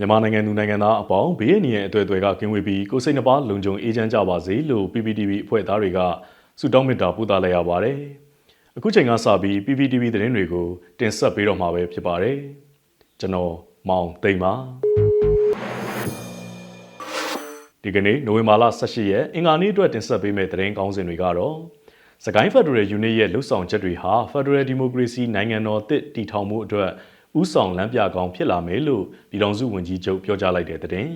မြန်မာနိုင်ငံသူနိုင်ငံသားအပေါင်းဘေးအန္တရာယ်အသွယ်အသွယ်ကကင်းဝေးပြီးကိုယ်စိတ်နှပါလုံခြုံအေးချမ်းကြပါစေလို့ PPTV အဖွဲ့သားတွေကဆုတောင်းမေတ္တာပို့သလိုက်ရပါတယ်။အခုချိန်ကစပြီး PPTV သတင်းတွေကိုတင်ဆက်ပေးတော့မှာပဲဖြစ်ပါတယ်။ကျွန်တော်မောင်သိမ့်ပါဒီကနေ့နိုဝင်ဘာလ18ရက်အင်္ဂါနေ့အတွက်တင်ဆက်ပေးမယ့်သတင်းကောင်းစဉ်တွေကတော့စကိုင်းဖက်ဒရယ်ယူနစ်ရဲ့လှုပ်ဆောင်ချက်တွေဟာဖက်ဒရယ်ဒီမိုကရေစီနိုင်ငံတော်တစ်တည်ထောင်မှုအတွက် ဥဆောင်လမ်းပြကောင်းဖြစ်လာမယ်လို့ပြည်ထောင်စုဝန်ကြီးချုပ်ပြောကြားလိုက်တဲ့သတင်း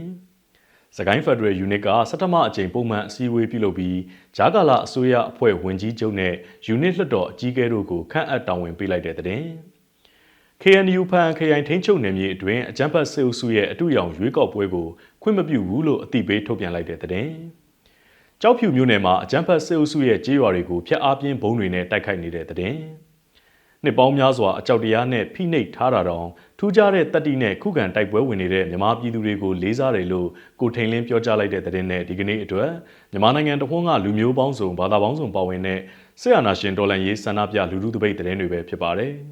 ။စကိုင်းဖက်ဒရယ်ယူနစ်ကစက်တမအကြိမ်ပုံမှန်အစည်းအဝေးပြုလုပ်ပြီးဂျာကာလာအစိုးရအဖွဲ့ဝန်ကြီးချုပ်နဲ့ယူနစ်လွှတ်တော်အကြီးအကဲတို့ကိုခန့်အပ်တာဝန်ပေးလိုက်တဲ့သတင်း။ KNU ဖန်ခရိုင်ထိန်းချုပ်နယ်မြေအတွင်းအကြမ်းဖက်စစ်အုပ်စုရဲ့အတူရောင်ရွေးကောက်ပွဲကိုခွင့်မပြုဘူးလို့အသိပေးထုတ်ပြန်လိုက်တဲ့သတင်း။ကြောက်ဖြူမြို့နယ်မှာအကြမ်းဖက်စစ်အုပ်စုရဲ့ကြေးရွာတွေကိုဖျက်အားပြင်းဘုံတွေနဲ့တိုက်ခိုက်နေတဲ့သတင်း။ နှစ်ပေါင်းများစွာအကြောက်တရားနဲ့ဖိနှိပ်ထားတာတောင်ထူးခြားတဲ့တက်တီနဲ့ခုခံတိုက်ပွဲဝင်နေတဲ့မြန်မာပြည်သူတွေကိုလေးစားတယ်လို့ကိုထိန်လင်းပြောကြားလိုက်တဲ့သတင်းနဲ့ဒီကနေ့အတွက်မြန်မာနိုင်ငံတခွန်းကလူမျိုးပေါင်းစုံဘာသာပေါင်းစုံပါဝင်တဲ့ဆရာနာရှင်တော်လန်ရေးဆန္ဒပြလူထုတပိတ်သတင်းတွေပဲဖြစ်ပါတယ်။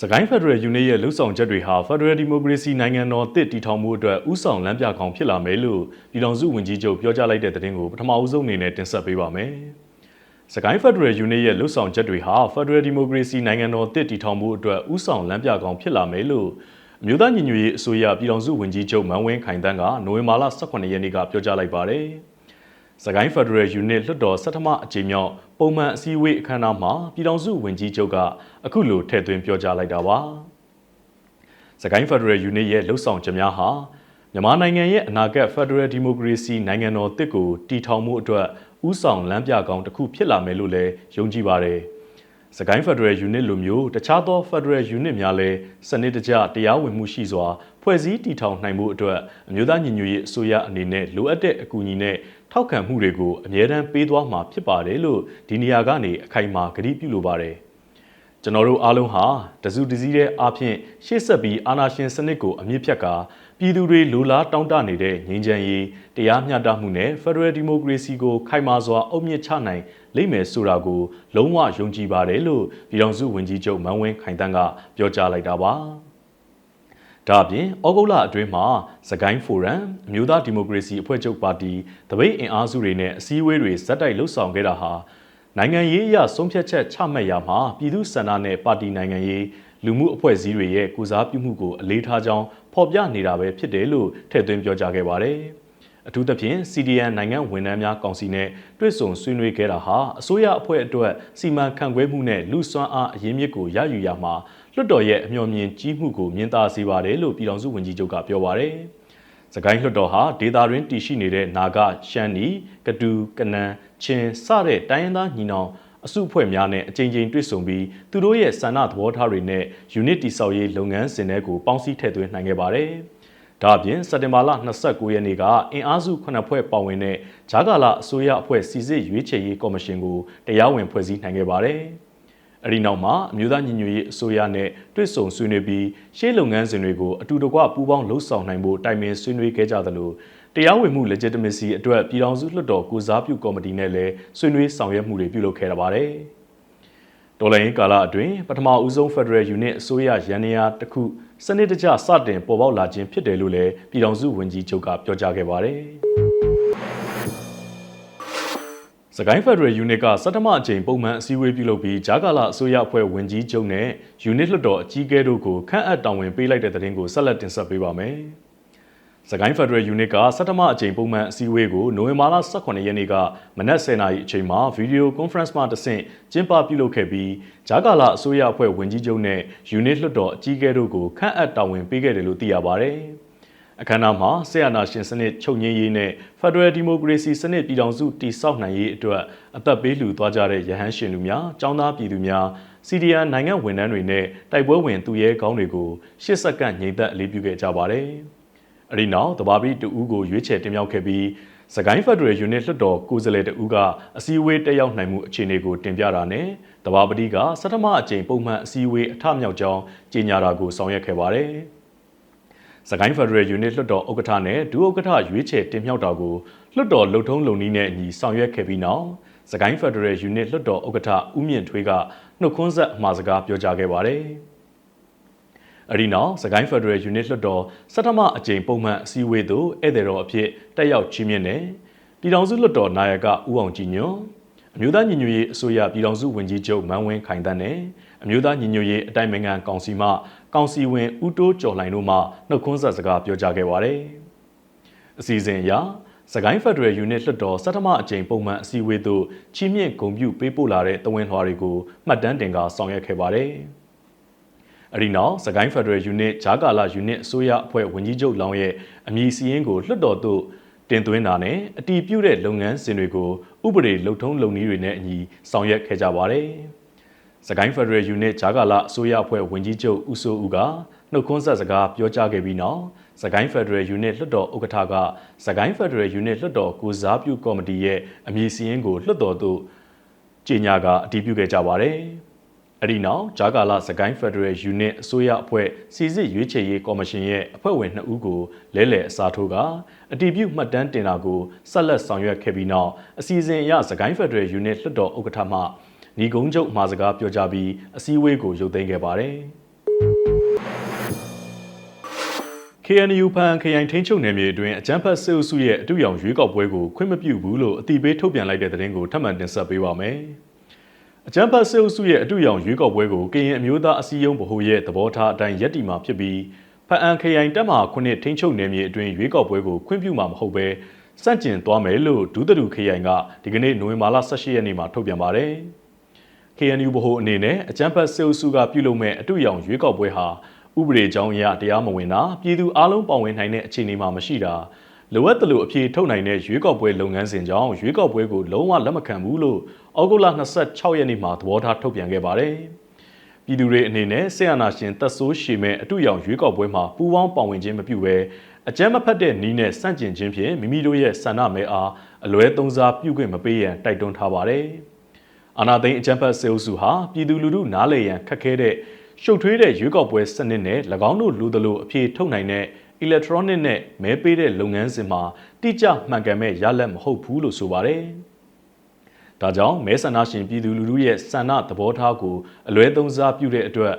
စကိုင်းဖက်ဒရယ်ယူနစ်ရဲ့လှုပ်ဆောင်ချက်တွေဟာဖက်ဒရယ်ဒီမိုကရေစီနိုင်ငံတော်တစ်တည်ထောင်မှုအတွက်ဥဆောင်လမ်းပြကောင်းဖြစ်လာမယ်လို့ပြည်ထောင်စုဝန်ကြီးချုပ်ပြောကြားလိုက်တဲ့သတင်းကိုပထမအဆုံးအနေနဲ့တင်ဆက်ပေးပါမယ်။ စကိုင်းဖက်ဒရယ်ယူနစ်ရဲ့လှုပ်ဆောင်ချက်တွေဟာဖက်ဒရယ်ဒီမိုကရေစီနိုင်ငံတော်တစ်တည်ထောင်မှုအတွက်ဥဆောင်လမ်းပြကောင်းဖြစ်လာမယ်လို့အမျိုးသားညီညွတ်ရေးအစိုးရပြည်ထောင်စုဝန်ကြီးချုပ်မန်ဝင်းခိုင်တန်းကနိုဝင်ဘာလ18ရက်နေ့ကပြောကြားလိုက်ပါတယ်။စကိုင်းဖက်ဒရယ်ယူနစ်လွှတ်တော်ဆထမအကြိမ်မြောက်ပုံမှန်အစည်းအဝေးအခမ်းအနားမှာပြည်ထောင်စုဝန်ကြီးချုပ်ကအခုလိုထည့်သွင်းပြောကြားလိုက်တာပါ။စကိုင်းဖက်ဒရယ်ယူနစ်ရဲ့လှုပ်ဆောင်ချက်များဟာမြန်မာနိုင်ငံရဲ့အနာဂတ်ဖက်ဒရယ်ဒီမိုကရေစီနိုင်ငံတော်တစ်ကိုတည်ထောင်မှုအတွက် ဥဆောင်လမ်းပြကောင်းတစ်ခုဖြစ်လာမယ်လို့လည်းယုံကြည်ပါတယ်။စကိုင်းဖက်ဒရယ်ယူနစ်လိုမျိုးတခြားသောဖက်ဒရယ်ယူနစ်များလည်းစနစ်တကျတရားဝင်မှုရှိစွာဖွဲ့စည်းတည်ထောင်နိုင်မှုအတွက်အမျိုးသားညီညွတ်ရေးအစိုးရအနေနဲ့လိုအပ်တဲ့အကူအညီနဲ့ထောက်ခံမှုတွေကိုအမြဲတမ်းပေးသွားမှာဖြစ်ပါတယ်လို့ဒီနေရာကနေအခိုင်အမာကတိပြုလိုပါတယ်။ကျွန်တော်တို့အားလုံးဟာတစုတစည်းတဲ့အားဖြင့်ရှေ့ဆက်ပြီးအာဏာရှင်စနစ်ကိုအမြင့်ဖြတ်ကာ ပြည်သူတွေလိုလားတောင်းတနေတဲ့ငြိမ်းချမ်းရေးတရားမျှတမှုနဲ့ Federal Democracy ကိုခိုင်မာစွာအုပ်မြင့်ချနိုင်လိမ့်မယ်ဆိုတာကိုလုံးဝယုံကြည်ပါတယ်လို့ပြည်ထောင်စုဝန်ကြီးချုပ်မန်ဝင်းခိုင်တန်းကပြောကြားလိုက်တာပါ။ဒါအပြင်ဩဂုတ်လအတွင်းမှာစကိုင်းဖိုရမ်အမျိုးသားဒီမိုကရေစီအဖွဲ့ချုပ်ပါတီတပိတ်အင်အားစုတွေနဲ့အစည်းအဝေးတွေဇက်တိုက်လှုပ်ဆောင်ခဲ့တာဟာနိုင်ငံရေးအရဆုံးဖြတ်ချက်ချမှတ်ရာမှာပြည်သူ့စန္ဒနဲ့ပါတီနိုင်ငံရေး လူမှုအဖွဲ့အစည်းတွေရဲ့ကုစားပြုမှုကိုအလေးထားကြောင်းဖော်ပြနေတာပဲဖြစ်တယ်လို့ထည့်သွင်းပြောကြားခဲ့ပါတယ်။အထူးသဖြင့် CDN နိုင်ငံဝန်ထမ်းများကောင်စီနဲ့တွဲဆုံဆွေးနွေးခဲ့တာဟာအစိုးရအဖွဲ့အတွက်စီမံခန့်ခွဲမှုနဲ့လူစွမ်းအားအရင်းမြစ်ကိုရယူရမှာလွှတ်တော်ရဲ့အမျှော်မြင်ကြီးမှုကိုမြင်သာစေပါတယ်လို့ပြည်ထောင်စုဝန်ကြီးချုပ်ကပြောပါတယ်။စကိုင်းလွှတ်တော်ဟာဒေတာရင်းတည်ရှိနေတဲ့နာဂရှမ်းနီကတူကနန်ချင်းစတဲ့တိုင်းရင်းသားညီနောင် အစုအဖွဲ့များနဲ့အကြိမ်ကြိမ်တွေ့ဆုံပြီးသူတို့ရဲ့ဆန္ဒသဘောထားတွေနဲ့ unit တိဆောက်ရေးလုပ်ငန်းစဉ်တွေကိုပေါင်းစည်းထည့်သွင်းနိုင်ခဲ့ပါတယ်။ဒါအပြင်စက်တင်ဘာလ29ရက်နေ့ကအင်အားစု9ဖွဲ့ပါဝင်တဲ့ဂျာကာလာအစိုးရအဖွဲ့စီစစ်ရွေးချယ်ရေးကော်မရှင်ကိုတရားဝင်ဖွဲ့စည်းနိုင်ခဲ့ပါတယ်။အဲဒီနောက်မှာအမျိုးသားညီညွတ်ရေးအစိုးရနဲ့တွေ့ဆုံဆွေးနွေးပြီးရှေ့လုပ်ငန်းစဉ်တွေကိုအတူတကွပူးပေါင်းလှုပ်ဆောင်နိုင်ဖို့တိုင်ပင်ဆွေးနွေးခဲ့ကြသလို တရားဝင်မှု legitimacy အတွက်ပြည်ထောင်စုလွှတ်တော်ကိုစားပြုကော်မတီနဲ့လည်းဆွေးနွေးဆောင်ရွက်မှုတွေပြုလုပ်ခဲ့တာပါတယ်။တော်လိုင်းကာလအတွင်းပထမဦးဆုံး Federal Unit အစိုးရရန်နေရာတစ်ခုစနစ်တကျစတင်ပေါ်ပေါက်လာခြင်းဖြစ်တယ်လို့လည်းပြည်ထောင်စုဝန်ကြီးချုပ်ကပြောကြားခဲ့ပါတယ်။စကိုင်းဖက်ဒရယ်ယူနစ်ကစက်တမအကြိမ်ပုံမှန်အစည်းအဝေးပြုလုပ်ပြီးဂျာကာလာအစိုးရအဖွဲ့ဝင်ကြီးချုပ်နဲ့ယူနစ်လွှတ်တော်အကြီးအကဲတို့ကိုခန့်အပ်တာဝန်ပေးလိုက်တဲ့တဲ့တင်ကိုဆက်လက်တင်ဆက်ပေးပါမယ်။ စကိုင်းဖက်ဒရယ်ယူနစ်ကစက်တမအကြိမ်ပုံမှန်အစည်းအဝေးကိုနိုဝင်ဘာလ18ရက်နေ့ကမနက်10:00နာရီအချိန်မှာဗီဒီယိုကွန်ဖရင့်မှာတဆင့်ကျင်းပပြုလုပ်ခဲ့ပြီးဂျာကာလာအစိုးရအဖွဲ့ဝင်ကြီးချုပ်နဲ့ယူနစ်လွှတ်တော်အကြီးအကဲတို့ကိုခန့်အပ်တာဝန်ပေးခဲ့တယ်လို့သိရပါဗျ။အခမ်းအနားမှာဆီယနာရှင်စနစ်ချုပ်ငင်းရေးနဲ့ Federal Democracy စနစ်ပြည်ထောင်စုတည်ဆောက်နိုင်ရေးအတွက်အသက်ပေးလှူသွားကြတဲ့ရဟန်းရှင်လူများ၊ចောင်းသားပြည်သူများ CDN နိုင်ငံဝန်ထမ်းတွေနဲ့တိုက်ပွဲဝင်သူရဲကောင်းတွေကိုရှစ်စက္ကန့်ငြိမ်သက်အလေးပြုခဲ့ကြပါတယ်။ အဲ့ဒီနောက်တဘာပတိတူဦးကိုရွေးချယ်တင်မြှောက်ခဲ့ပြီးစကိုင်းဖက်ဒရယ်ယူနစ်လွှတ်တော်ကိုယ်စားလှယ်တဦးကအစည်းအဝေးတက်ရောက်နိုင်မှုအခြေအနေကိုတင်ပြတာနဲ့တဘာပတိကစထမအကြိမ်ပုံမှန်အစည်းအဝေးအထမြောက်ကြောင်းကြေညာတာကိုဆောင်ရွက်ခဲ့ပါတယ်။စကိုင်းဖက်ဒရယ်ယူနစ်လွှတ်တော်ဥက္ကဋ္ဌနဲ့ဒုဥက္ကဋ္ဌရွေးချယ်တင်မြှောက်တာကိုလွှတ်တော်လှုပ်ထုံးလုံနည်းနဲ့အညီဆောင်ရွက်ခဲ့ပြီးနောက်စကိုင်းဖက်ဒရယ်ယူနစ်လွှတ်တော်ဥက္ကဋ္ဌဦးမြင့်ထွေးကနှုတ်ခွန်းဆက်အမှာစကားပြောကြားခဲ့ပါတယ်။ အဒီနောက်စကိုင်းဖက်ဒရယ်ယူနစ်လွှတ်တော်စက်ထမအကြိမ်ပုံမှန်အစည်းအဝေးသို့ဧည့်သည်တော်အဖြစ်တက်ရောက်ချီးမြှင့်တဲ့ပြည်ထောင်စုလွှတ်တော်နာယကဦးအောင်ကြည်ညွန့်အမျိုးသားညီညွတ်ရေးအစိုးရပြည်ထောင်စုဝန်ကြီးချုပ်မန်းဝင်းခိုင်တန်းနဲ့အမျိုးသားညီညွတ်ရေးအတိုင်ပင်ခံကောင်စီမှကောင်စီဝင်ဦးတိုးကျော်လှိုင်တို့မှနှုတ်ခွန်းဆက်စကားပြောကြားခဲ့ပါတယ်။အစီအစဉ်အရစကိုင်းဖက်ဒရယ်ယူနစ်လွှတ်တော်စက်ထမအကြိမ်ပုံမှန်အစည်းအဝေးသို့ချီးမြှင့်ဂုဏ်ပြုပေးပို့လာတဲ့တဝင်းလွှာတွေကိုမှတ်တမ်းတင်ကဆောင်ရွက်ခဲ့ပါတယ်။ အဒီနောက်စကိုင်းဖက်ဒရယ်ယူနစ်ဂျာကာလာယူနစ်အစိုးရအဖွဲ့ဝန်ကြီးချုပ်လောင်းရဲ့အမည်စီရင်ကိုလွှတ်တော်သို့တင်သွင်းတာနဲ့အတီးပြုတ်တဲ့လုပ်ငန်းစဉ်တွေကိုဥပဒေလုံထုံးလုံနည်းတွေနဲ့အညီဆောင်ရွက်ခဲ့ကြပါတယ်။စကိုင်းဖက်ဒရယ်ယူနစ်ဂျာကာလာအစိုးရအဖွဲ့ဝန်ကြီးချုပ်ဦးစိုးဦးကနှုတ်ခွန်းဆက်စကားပြောကြားခဲ့ပြီးနောက်စကိုင်းဖက်ဒရယ်ယူနစ်လွှတ်တော်ဥက္ကဋ္ဌကစကိုင်းဖက်ဒရယ်ယူနစ်လွှတ်တော်ကိုစားပြုကော်မတီရဲ့အမည်စီရင်ကိုလွှတ်တော်သို့ကြေညာကအတည်ပြုခဲ့ကြပါတယ်။ အဒီနောက်ဂျာကာလာစကိုင်းဖက်ဒရယ်ယူနစ်အစိုးရအဖွဲ့စီစစ်ရွေးချယ်ရေးကော်မရှင်ရဲ့အဖွဲ့ဝင်2ဦးကိုလဲလှယ်အစားထိုးကအတည်ပြုမှတ်တမ်းတင်တာကိုဆက်လက်ဆောင်ရွက်ခဲ့ပြီးနောက်အစီအစဉ်အရစကိုင်းဖက်ဒရယ်ယူနစ်လွှတ်တော်ဥက္ကဋ္ဌမှညီကုန်းချုပ်မှာစကားပြောကြားပြီးအစည်းအဝေးကိုရုပ်သိမ်းခဲ့ပါတယ်။ KNU ဖန်ခရိုင်ထိန်းချုပ်နယ်မြေအတွင်းအကြမ်းဖက်စစ်အုပ်စုရဲ့အတူရောင်ရွေးကောက်ပွဲကိုခွင့်မပြုဘူးလို့အတိပေးထုတ်ပြန်လိုက်တဲ့သတင်းကိုထပ်မံတင်ဆက်ပေးပါမယ်။ အကြမ်းဖက်စစ်အုပ်စုရဲ့အတူရောင်ရွေးကောက်ပွဲကိုကရင်အမျိုးသားအစည်းအရုံးဗဟိုရဲ့သဘောထားအတိုင်းရက်တီမှာဖြစ်ပြီးဖအန်ခရိုင်တပ်မှခုနှစ်ထိန်းချုပ်နယ်မြေအတွင်းရွေးကောက်ပွဲကိုခွင့်ပြုမှာမဟုတ်ဘဲစန့်ကျင်သွားမယ်လို့ဒုသတူခရိုင်ကဒီကနေ့နိုဝင်ဘာလ18ရက်နေ့မှာထုတ်ပြန်ပါတယ်။ KNU ဗဟိုအနေနဲ့အကြမ်းဖက်စစ်အုပ်စုကပြုလုပ်မဲ့အတူရောင်ရွေးကောက်ပွဲဟာဥပဒေကြောင်းအရတရားမဝင်တာပြည်သူအလုံးပါဝင်နိုင်တဲ့အခြေအနေမှာမရှိတာ လိုအပ်တယ်လို့အပြေထုတ်နိုင်တဲ့ရွေးကောက်ပွဲလုပ်ငန်းစဉ်ကြောင့်ရွေးကောက်ပွဲကိုလုံးဝလက်မခံဘူးလို့ဩဂုတ်လ26ရက်နေ့မှာသဘောထားထုတ်ပြန်ခဲ့ပါတယ်။ပြည်သူတွေအနေနဲ့ဆေးအာနာရှင်တက်ဆိုးရှည်မဲ့အတူရောင်ရွေးကောက်ပွဲမှာပူးပေါင်းပါဝင်ခြင်းမပြုဘဲအကြမ်းမဖက်တဲ့နီးနဲ့စန့်ကျင်ခြင်းဖြင့်မိမိတို့ရဲ့ဆန္ဒမဲအားအလွဲသုံးစားပြုခွင့်မပေးရန်တိုက်တွန်းထားပါတယ်။အာနာသိန်းအကြမ်းဖက်စေအုပ်စုဟာပြည်သူလူထုနားလည်ရန်ခက်ခဲတဲ့ရှုပ်ထွေးတဲ့ရွေးကောက်ပွဲစနစ်နဲ့၎င်းတို့လူသလိုအပြေထုတ်နိုင်တဲ့ electronic နဲ့မဲပေးတဲ့လုပ်ငန်းစဉ်မှာတိကျမှန်ကန်မဲ့ရလဒ်မဟုတ်ဘူးလို့ဆိုပါတယ်။ဒါကြောင့်မဲဆန္ဒရှင်ပြည်သူလူထုရဲ့ဆန္ဒသဘောထားကိုအလွဲသုံးစားပြုတဲ့အတွက်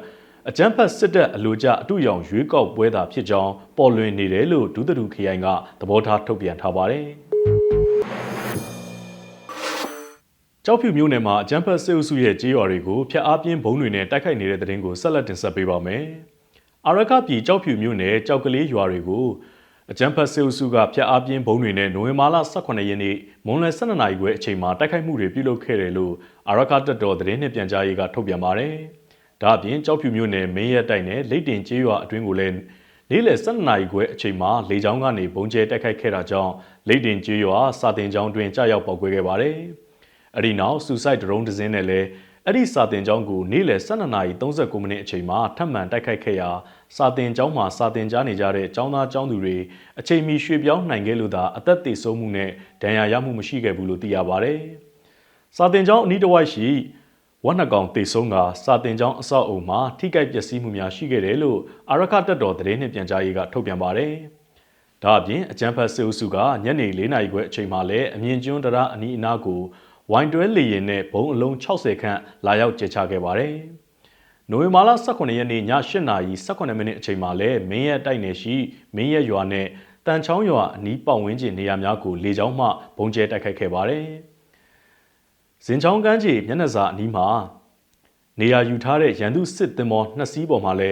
အကြမ်းဖက်စစ်တပ်အလို့ကျအတူရောင်ရွေးကောက်ပွဲသာဖြစ်ကြောင်းပေါ်လွင်နေတယ်လို့ဒုသတူခရိုင်ကသဘောထားထုတ်ပြန်ထားပါတယ်။ကြောက်ဖြူမျိုးနယ်မှာအကြမ်းဖက်စစ်အုပ်စုရဲ့ကြေးရွာတွေကိုဖျက်အားပြင်းဘုံတွေနဲ့တိုက်ခိုက်နေတဲ့တဲ့တင်ကိုဆက်လက်တင်ဆက်ပေးပါမယ်။ အာရခပြည်ကြောက်ဖြူမျိုးနယ်ကြောက်ကလေးရွာတွေကိုအကြမ်းဖက်စစ်အုပ်စုကဖျက်အားပြင်းဘုံတွေနဲ့နိုဝင်ဘာလ18ရက်နေ့မွန်လယ်12နာရီခွဲအချိန်မှာတိုက်ခိုက်မှုတွေပြုလုပ်ခဲ့တယ်လို့အာရခတပ်တော်သတင်းနှင့်ပြန်ကြားရေးကထုတ်ပြန်ပါတယ်။ဒါအပြင်ကြောက်ဖြူမျိုးနယ်မင်းရဲတိုက်နဲ့လိတ်တင်ကျေးရွာအတွင်းကိုလည်းနေ့လယ်12နာရီခွဲအချိန်မှာလေကြောင်းကနေဘုံကျဲတိုက်ခိုက်ခဲ့တာကြောင့်လိတ်တင်ကျေးရွာစာတင်ကျောင်းတွင်ကြာရောက်ပေါက်ကွဲခဲ့ပါတယ်။အဲ့ဒီနောက်ဆူဆိုက်ဒရုန်းတစ်စင်းနဲ့လည်း အဲ့ဒီစာတင်ကျောင်းကိုနေ့လယ်12:39မိနစ်အချိန်မှာထပ်မံတိုက်ခိုက်ခဲ့ရာစာတင်ကျောင်းမှာစာတင်ကြားနေကြတဲ့ကျောင်းသားကျောင်းသူတွေအချိန်မီရွှေ့ပြောင်းနိုင်ခဲ့လို့သာအသက်သေဆုံးမှုနဲ့ဒဏ်ရာရမှုမရှိခဲ့ဘူးလို့သိရပါဗျ။စာတင်ကျောင်းအနီးတစ်ဝိုက်ရှိဝက်နှကောင်တေဆုံးကစာတင်ကျောင်းအဆောက်အုံမှာထိခိုက်ပျက်စီးမှုများရှိခဲ့တယ်လို့အာရခတက်တော်သတင်းနှင့်ပြန်ကြားရေးကထုတ်ပြန်ပါတယ်။ဒါအပြင်အကြမ်းဖက်စစ်အုပ်စုကညနေ၄နာရီခွဲအချိန်မှာလည်းအမြင့်ကျွန်းတရားအနီးအနားကို ဝိုင်တွဲလေရင်နဲ့ဘုံအလုံး60ခန့်လာရောက်ကျချခဲ့ပါတယ်။နိုဝင်ဘာလ18ရက်နေ့ည8နာရီ18မိနစ်အချိန်မှာလဲမင်းရဲတိုက်နယ်ရှိမင်းရဲရွာနဲ့တန်ချောင်းရွာအနီးပတ်ဝန်းကျင်နေရာများကိုလေကြောင်းမှဘုံကျဲတိုက်ခိုက်ခဲ့ပါတယ်။ဇင်ချောင်းကမ်းခြေမျက်နှာစာအနီးမှာနေရာယူထားတဲ့ရန်သူစစ်သင်္ဘောနှစ်စီးပေါ်မှာလဲ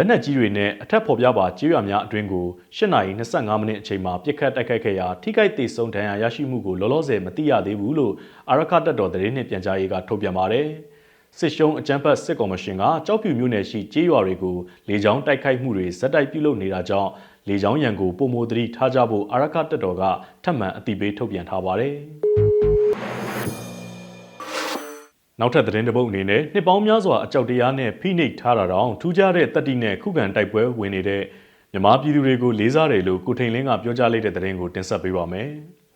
လက်နက်ကြီးတွေနဲ့အထက်ဖော်ပြပါကြေးရွာများအတွင်းကို8:25မိနစ်အချိန်မှာပြစ်ခတ်တိုက်ခိုက်ခဲ့ရာထိခိုက်ဒေဆုံးဒဏ်ရာရရှိမှုကိုလောလောဆယ်မသိရသေးဘူးလို့အာရခတက်တော်သတင်းနှင့်ပြန်ကြားရေးကထုတ်ပြန်ပါတယ်။စစ်ရှုံးအကြမ်းဖက်စစ်ကော်မရှင်ကကြောက်ဖြူမြို့နယ်ရှိကြေးရွာတွေကိုလေကြောင်းတိုက်ခိုက်မှုတွေဇက်တိုက်ပြုလုပ်နေတာကြောင့်လေကြောင်းရန်ကိုပုံမိုသတိထားကြဖို့အာရခတက်တော်ကထပ်မံအသိပေးထုတ်ပြန်ထားပါတယ်။ နောက်ထပ်သတင်းတစ်ပုဒ်အနေနဲ့နှစ်ပေါင်းများစွာအကြောက်တရားနဲ့ဖိနှိပ်ထားတာတောင်ထူးခြားတဲ့တက်တိနဲ့ခုခံတိုက်ပွဲဝင်နေတဲ့မြမပြည်သူတွေကိုလေးစားတယ်လို့ကိုထိန်လင်းကပြောကြားလိုက်တဲ့သတင်းကိုတင်ဆက်ပေးပါမယ်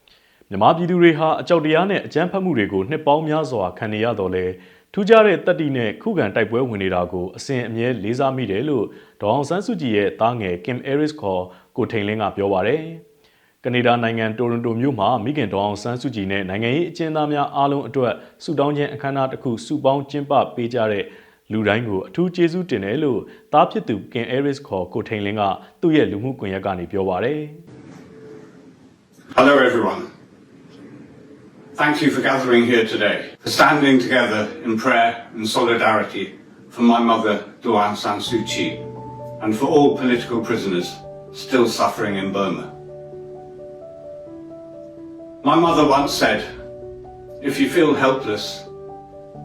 ။မြမပြည်သူတွေဟာအကြောက်တရားနဲ့အကြမ်းဖက်မှုတွေကိုနှစ်ပေါင်းများစွာခံနေရတော့လဲထူးခြားတဲ့တက်တိနဲ့ခုခံတိုက်ပွဲဝင်နေတာကိုအစဉ်အမြဲလေးစားမိတယ်လို့ဒေါအောင်ဆန်းစုကြည်ရဲ့သားငယ် Kim Aris ခေါ်ကိုထိန်လင်းကပြောပါတယ်။ ကနေဒါနိုင်ငံတိုရွန်တိုမြို့မှာမိခင်ဒေါအောင်ဆန်းစုကြည်နဲ့နိုင်ငံရေးအကျဉ်းသားများအားလုံးအတွက်စုတောင်းခြင်းအခမ်းအနားတစ်ခုစုပေါင်းကျင်းပပေးကြတဲ့လူတိုင်းကိုအထူးကျေးဇူးတင်တယ်လို့တားဖြစ်သူကင်အဲရစ်ခေါ်ကိုထိန်လင်းကသူ့ရဲ့လူမှုကွန်ရက်ကနေပြောပါတယ် Hello, everyone. Thank you for gathering here today, for standing together in prayer and solidarity for my mother, Duan San Suu Kyi, and for all political prisoners still suffering in Burma. My mother once said, if you feel helpless,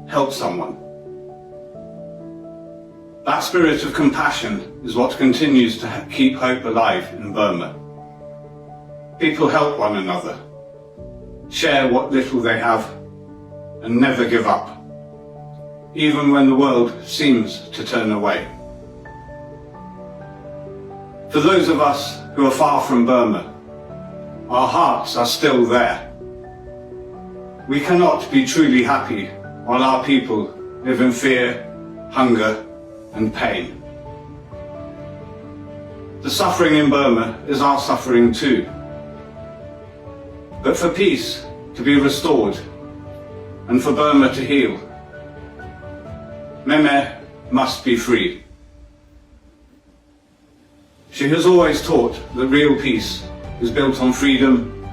help someone. That spirit of compassion is what continues to keep hope alive in Burma. People help one another, share what little they have, and never give up, even when the world seems to turn away. For those of us who are far from Burma, our hearts are still there. We cannot be truly happy while our people live in fear, hunger, and pain. The suffering in Burma is our suffering too. But for peace to be restored and for Burma to heal, Meme must be free. She has always taught that real peace is built on freedom,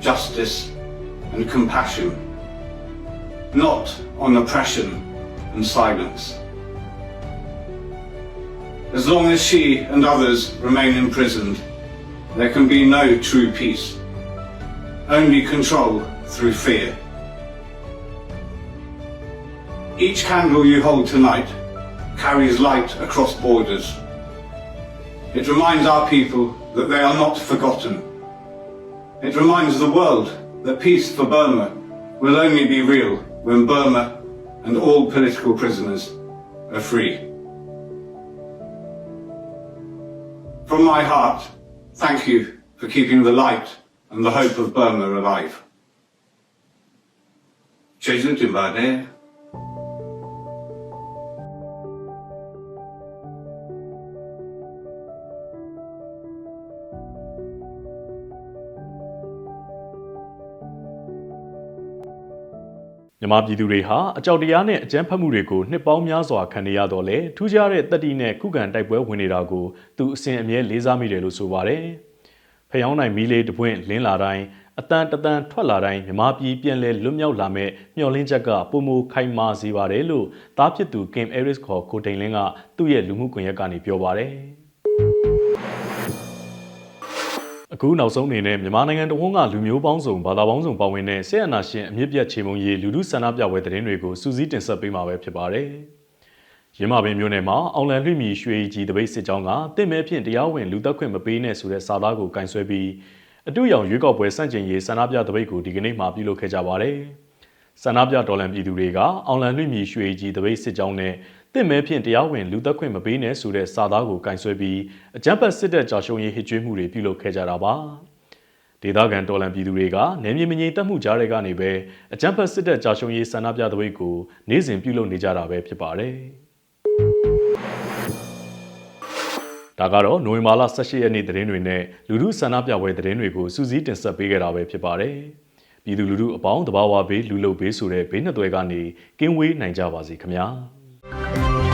justice, and compassion, not on oppression and silence. As long as she and others remain imprisoned, there can be no true peace only control through fear. Each candle you hold tonight carries light across borders. It reminds our people that they are not forgotten. It reminds the world that peace for Burma will only be real when Burma and all political prisoners are free. From my heart, thank you for keeping the light and the hope of Burma alive. Jesu Timbade. မြန်မာပြည်သူတွေဟာအကြောက်တရားနဲ့အကြမ်းဖက်မှုတွေကိုနှစ်ပေါင်းများစွာခံနေရတော့လေထူးခြားတဲ့တက်တီနဲ့ခုခံတိုက်ပွဲဝင်နေတာကိုသူအစဉ်အမြဲလေးစားမိတယ်လို့ဆိုပါတယ်။ဖျောင်းနိုင်မီလေးတပွင့်လင်းလာတိုင်းအတန်တတန်ထွက်လာတိုင်းမြမပြည်ပြန်လဲလွတ်မြောက်လာမဲ့မျှော်လင့်ချက်ကပုံမခိုင်မာစေပါတယ်လို့တားဖြစ်သူကင်အဲရစ်ခေါ်ကိုတိန်လင်းကသူ့ရဲ့လူမှုကွန်ရက်ကနေပြောပါတယ်။ အခုနောက်ဆုံးအနေနဲ့မြန်မာနိုင်ငံတဝန်းကလူမျိုးပေါင်းစုံဘာသာပေါင်းစုံပါဝင်တဲ့ဆေးအနာရှင်အမြင့်ပြတ်ချေမုံရေးလူမှုဆန္ဒပြပွဲသတင်းတွေကိုစူးစီးတင်ဆက်ပေးမှာပဲဖြစ်ပါတယ်။ရင်းမာပင်မြို့နယ်မှာအောင်လန်လွှင့်မီရွှေကြီးတပိတ်စစ်ကြောင်းကတင့်မဲဖြင့်တရားဝင်လူသက်ခွင့်မပေးနဲ့ဆိုတဲ့စာသားကိုကင်ဆယ်ပြီးအတူရောင်ရွေးကောက်ပွဲစန့်ကျင်ရေးဆန္ဒပြတပိတ်ကိုဒီကနေ့မှပြုလုပ်ခဲ့ကြပါတယ်။ဆန္ဒပြတော်လှန်ပြည်သူတွေကအောင်လန်လွှင့်မီရွှေကြီးတပိတ်စစ်ကြောင်းနဲ့ တင့်မဲဖြင့်တရားဝင်လူသက်ခွင့်မပေးနဲ့ဆိုတဲ့စာသားကိုကင်ဆယ်ပြီးအကြမ်းဖက်စစ်တပ်ကြာရှုံးရေးဟစ်ကြွေးမှုတွေပြုလုပ်ခဲ့ကြတာပါ။ဒေသခံတော်လှန်ပြည်သူတွေကနယ်မြေမငြိမ်သက်မှုကြားတွေကနေပဲအကြမ်းဖက်စစ်တပ်ကြာရှုံးရေးဆန္ဒပြတပိတ်ကိုနေ့စဉ်ပြုလုပ်နေကြတာပဲဖြစ်ပါတယ်။ဒါကတော့နိုဝင်ဘာလ18ရက်နေ့သတင်းတွေနဲ့လူမှုဆန္ဒပြပွဲသတင်းတွေကိုစူးစီးတင်ဆက်ပေးခဲ့တာပဲဖြစ်ပါတယ်။ပြည်သူလူထုအပေါင်းတဘာဝဘေးလူလုဘေးဆိုတဲ့ဘေးနှစ်သွဲကနေကင်းဝေးနိုင်ကြပါစေခင်ဗျာ။ Bye.